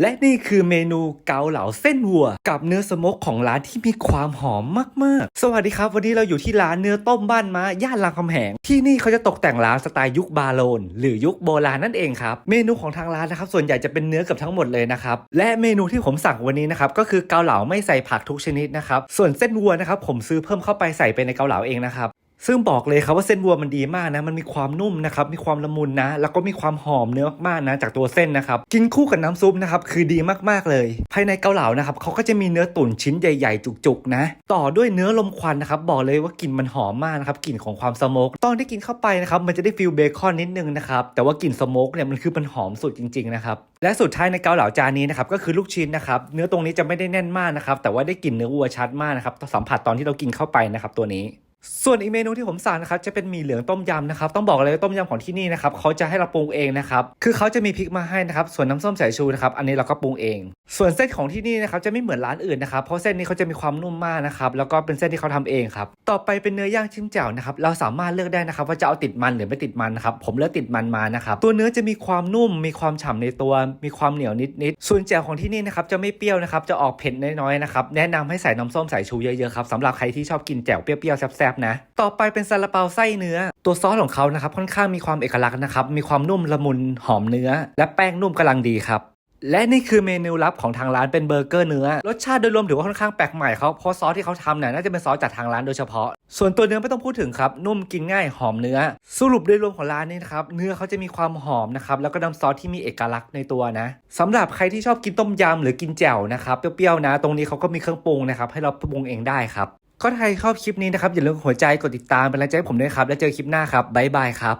และนี่คือเมนูเกาเหลาเส้นวัว กับเนื้อสโมกของร้านที่มีความหอมมากๆ สวัสดีครับ วันนี้เราอยู่ที่ร้านเนื้อต้มบ้านม้าย่านรามคำแหง ที่นี่เขาจะตกแต่งร้านสไตล์ยุคบาโลน หรือยุคโบราณนั่นเองครับ เมนูของทางร้านนะครับส่วนใหญ่จะเป็นเนื้อกับทั้งหมดเลยนะครับ และเมนูที่ผมสั่งวันนี้นะครับก็คือเกาเหลาไม่ใส่ผักทุกชนิดนะครับ ส่วนเส้นวัวนะครับผมซื้อเพิ่มเข้าไปใส่ไปในเกาเหลาเองนะครับ ซึ่งบอกเลยครับว่าเส้นวัวมันดีมากนะ มันมีความนุ่มนะครับ มีความละมุนนะ แล้วก็มีความหอมเนื้อมากๆนะ จากตัวเส้นนะครับ กินคู่กับน้ำซุปนะครับ คือดีมากๆเลย ภายในเกาเหลานะครับเขาก็จะมีเนื้อตุ๋นชิ้นใหญ่ ๆ จุกๆนะ ต่อด้วยเนื้อลมควันนะครับ บอกเลยว่ากลิ่นมันหอมมากนะครับ กลิ่นของความสโมก ตอนที่กินเข้าไปนะครับ มันจะได้ฟิลเบคอนนิดนึงนะครับ แต่ว่ากลิ่นสโมกเนี่ยมันคือมันหอมสุดจริงๆนะครับ และสุดท้ายในเกาเหลาจานนี้นะครับ ก็คือลูกชิ้นนะครับ เนื้อตรงนี้จะไม่ได้แน่นมากนะครับ แต่ว่าได้กลิ่นเนื้อวัวชัดมากนะครับสัมผัสตอนที่เรากินเข้าไปนะครับตัวนี้ ส่วนอีกเมนูที่ผมสั่งนะครับจะเป็นหมี่เหลืองต้มยำนะครับต้องบอกเลยว่าต้มยำของที่นี่นะครับเขาจะให้เราปรุงเองนะครับคือเขาจะมีพริกมาให้นะครับส่วนน้ำส้มสายชูนะครับอันนี้เราก็ปรุงเอง ส่วนเส้นของที่นี่นะครับจะไม่เหมือนร้านอื่นนะครับเพราะเส้นนี้เขาจะมีความนุ่มมากนะครับแล้วก็เป็นเส้นที่เขาทำเองครับต่อไปเป็นเนื้อย่างจิ้มแจ่วนะครับเราสามารถเลือกได้นะครับว่าจะเอาติดมันหรือไม่ติดมันนะครับผมเลือกติดมันมานะครับตัวเนื้อจะมีความนุ่ม มีความฉ่ำในตัว มีความเหนียวนิดๆส่วนแจ่วของที่นี่นะครับจะไม่เปรี้ยวนะครับจะออกเผ็ดน้อยๆนะครับแนะนำให้ใส่น้ำส้มสายชูเยอะๆครับสำหรับใครที่ชอบกินแจ่วเปรี้ยวๆแซ่บๆนะ ต่อไปเป็นซาลาเปาไส้เนื้อ ตัวซอสของเขานะครับค่อนข้างมีความเอกลักษณ์นะครับ มีความนุ่มละมุนหอมเนื้อ และแป้งนุ่มกำลังดีครับ และนี่คือเมนูลับของทางร้านเป็นเบอร์เกอร์เนื้อ รสชาติโดยรวมถือว่าค่อนข้างแปลกใหม่เขาเพราะซอสที่เขาทำเนี่ยน่าจะเป็นซอสจากทางร้านโดยเฉพาะ ส่วนตัวเนื้อไม่ต้องพูดถึงครับ นุ่มกินง่ายหอมเนื้อ สรุปโดยรวมของร้านนี้นะครับ เนื้อเขาจะมีความหอมนะครับ แล้วก็น้ำซอสที่มีเอกลักษณ์ในตัวนะสำหรับใครที่ชอบกินต้มยำหรือกินแจ่วนะครับ เปรี้ยวๆนะ ตรงนี้เขาก็มีเครื่องปรุงนะครับ ให้เราปรุงเองได้ครับ ก็ถ้าใครชอบคลิปนี้นะครับอย่าลืมหัวใจกดติดตามเป็นกำลังใจให้ผมด้วยครับ แล้วเจอคลิปหน้าครับบ๊ายบายครับ